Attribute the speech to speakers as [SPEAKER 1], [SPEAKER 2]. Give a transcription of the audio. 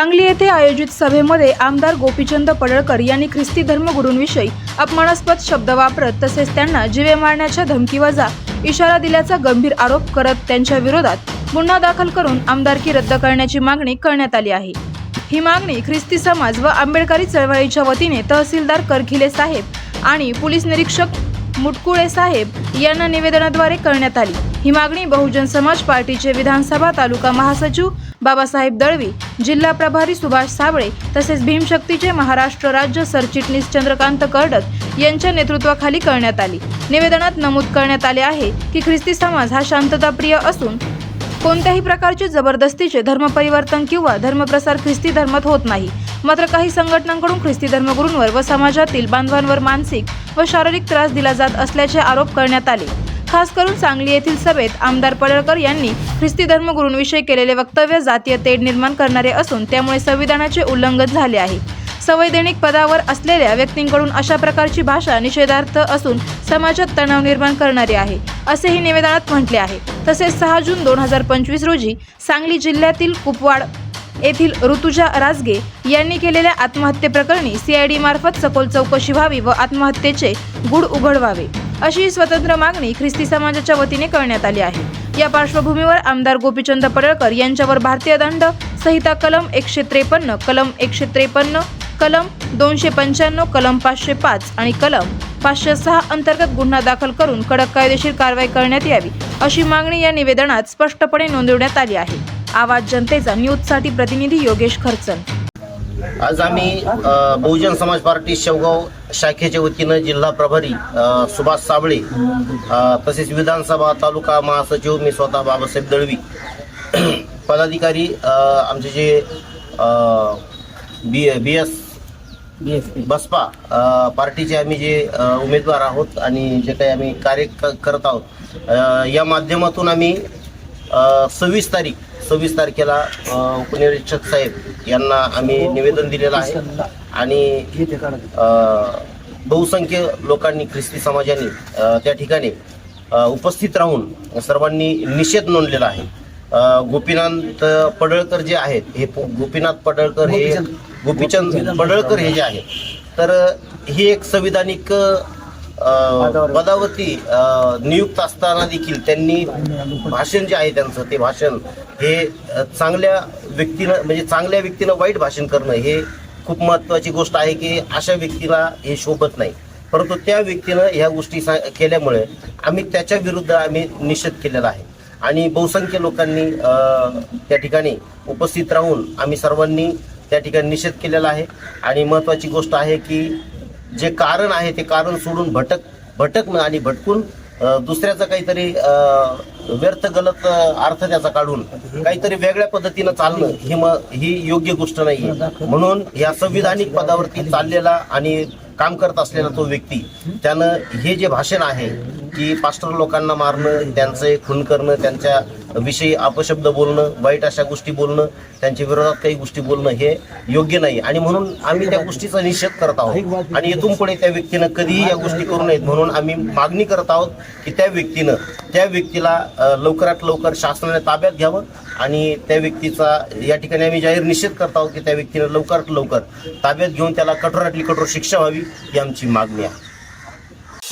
[SPEAKER 1] सांगली येथे आयोजित सभेमध्ये आमदार गोपीचंद पडळकर यांनी ख्रिस्ती धर्मगुरूंविषयी अपमानास्पद शब्द वापरत तसेच त्यांना जीवे मारण्याच्या धमकीवजा इशारा दिल्याचा गंभीर आरोप करत त्यांच्या विरोधात गुन्हा दाखल करून आमदारकी रद्द करण्याची मागणी करण्यात आली आहे. ही मागणी ख्रिस्ती समाज व आंबेडकरी चळवळीच्या वतीने तहसीलदार करखिले साहेब आणि पोलीस निरीक्षक मुटकुळे साहेब यांना निवेदनाद्वारे करण्यात आली. ही मागणी बहुजन समाज पार्टीचे विधानसभा तालुका महासचिव बाबासाहेब दळवी जिल्हा प्रभारी सुभाष साबळे तसेच भीमशक्तीचे महाराष्ट्र राज्य सरचिटणीस चंद्रकांत कर्डक यांच्या नेतृत्वाखाली करण्यात आली. निवेदनात नमूद करण्यात आले आहे की ख्रिस्ती समाज हा शांतताप्रिय असून कोणत्याही प्रकारचे जबरदस्तीचे धर्मपरिवर्तन किंवा धर्मप्रसार ख्रिस्ती धर्मात होत नाही. मात्र काही संघटनांकडून ख्रिस्ती धर्मगुरूंवर व समाजातील बांधवांवर मानसिक व शारीरिक त्रास दिला जात असल्याचे आरोप करण्यात आले. खास करून सांगली येथील सभेत आमदार पडळकर यांनी ख्रिस्ती धर्मगुरूंविषयी केलेले वक्तव्य जातीय तेढ निर्माण करणारे असून त्यामुळे संविधानाचे उल्लंघन झाले आहे. संवैधानिक पदावर असलेल्या व्यक्तींकडून अशा प्रकारची भाषा निषेधार्थ असून समाजात तणाव निर्माण करणारी आहे असेही निवेदनात म्हटले आहे. तसेच सहा जून दोन हजार पंचवीस रोजी सांगली जिल्ह्यातील कुपवाड येथील ऋतुजा राजगे यांनी केलेल्या आत्महत्येप्रकरणी सीआयडी मार्फत सखोल चौकशी व्हावी व आत्महत्येचे गुढ उघड व्हावे अशी स्वतंत्र मागणी ख्रिस्ती समाजाच्या वतीने करण्यात आली आहे. या पार्श्वभूमीवर आमदार गोपीचंद पडळकर यांच्यावर भारतीय दंड संहिता कलम एकशे त्रेपन्न कलम एकशे त्रेपन्न कलम दोनशे पंच्याण्णव कलम पाचशे पाच आणि कलम पाचशे सहा अंतर्गत गुन्हा दाखल करून कडक कायदेशीर कारवाई करण्यात यावी अशी मागणी या निवेदनात स्पष्टपणे नोंदवण्यात आली आहे. आवाज जनतेचा न्यूजसाठी प्रतिनिधी योगेश खर्चन.
[SPEAKER 2] आज आम्ही बहुजन समाज पार्टी शेवगाव शाखेच्या वतीनं जिल्हा प्रभारी सुभाष साबळे तसेच विधानसभा तालुका महासचिव मी स्वतः बाबासाहेब दळवी पदाधिकारी आमचे जे बी बी एस बसपा पार्टीचे आम्ही जे उमेदवार आहोत आणि जे काही आम्ही कार्य करत आहोत या माध्यमातून आम्ही सव्वीस तारीख सव्वीस तारखेला उपनिरीक्षक साहेब यांना आम्ही निवेदन दिलेलं आहे. आणि बहुसंख्य लोकांनी ख्रिस्ती समाजाने त्या ठिकाणी उपस्थित राहून सर्वांनी निषेध नोंदलेला आहे. गोपीनाथ पडळकर जे आहेत हे गोपीनाथ पडळकर हे गोपीचंद. पडळकर हे जे आहेत. तर ही एक संविधानिक पदावरती नियुक्त असताना देखील त्यांनी भाषण जे आहे त्यांचं ते भाषण हे चांगल्या व्यक्तीनं म्हणजे चांगल्या व्यक्तीला वाईट भाषण करणं हे खूप महत्त्वाची गोष्ट आहे की अशा व्यक्तीला हे शोभत नाही. परंतु त्या व्यक्तीनं ह्या गोष्टी सा केल्यामुळे आम्ही त्याच्या विरुद्ध आम्ही निषेध केलेला आहे. आणि बहुसंख्य लोकांनी त्या ठिकाणी उपस्थित राहून आम्ही सर्वांनी त्या ठिकाणी निषेध केलेला आहे. आणि महत्त्वाची गोष्ट आहे की जे कारण आहे ते कारण सोडून भटक भटकणं आणि भटकून दुसऱ्याचं काहीतरी व्यर्थ गलत अर्थ त्याचा काढून काहीतरी वेगळ्या पद्धतीनं चालणं ही म ही योग्य गोष्ट नाही म्हणून या संविधानिक पदावरती चाललेला आणि काम करत असलेला तो व्यक्ती त्यानं हे जे भाषण आहे की पास्टर लोकांना मारणं त्यांचे खून करणं त्यांच्या विषयी अपशब्द बोलणं वाईट अशा गोष्टी बोलणं त्यांच्या विरोधात काही गोष्टी बोलणं हे योग्य नाही. आणि म्हणून आम्ही त्या गोष्टीचा निषेध करत आहोत. आणि इथून पुढे त्या व्यक्तीनं कधीही या गोष्टी करू नयेत. म्हणून आम्ही मागणी करत आहोत की त्या व्यक्तीनं त्या व्यक्तीला लवकरात लवकर शासनाने ताब्यात घ्यावं आणि त्या व्यक्तीचा या ठिकाणी आम्ही जाहीर निषेध करत आहोत की त्या व्यक्तीनं लवकरात लवकर ताब्यात घेऊन त्याला कठोरातली कठोर शिक्षा व्हावी ही आमची मागणी आहे.